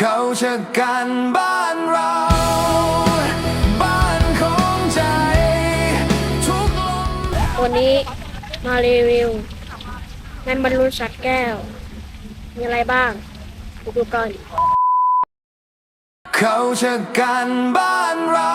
เขาชะกันบ้านเราบ้านของใจทุกลมวันนี้มารีวิวในบรรลุสัตว์แก้ว มีอะไรบ้างดูก่อนเขาชะกันบ้านเรา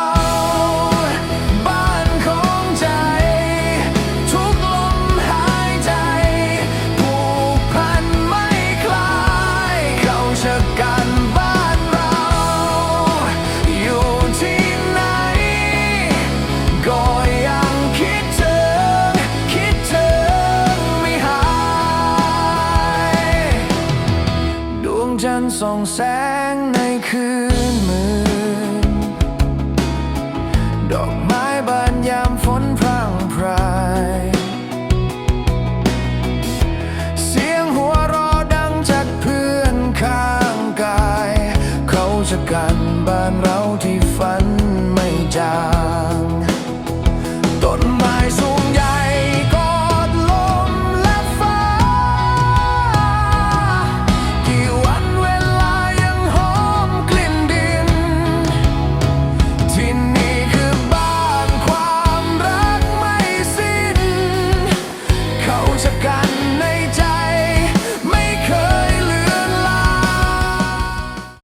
จันทร์ส่องแสงในคืนมืดดอกไม้บานยามฝนพรางพราย เสียงหัวเรอดังจากเพื่อนข้างกาย เขาจะกันบ้านเราที่ฝันไม่จาง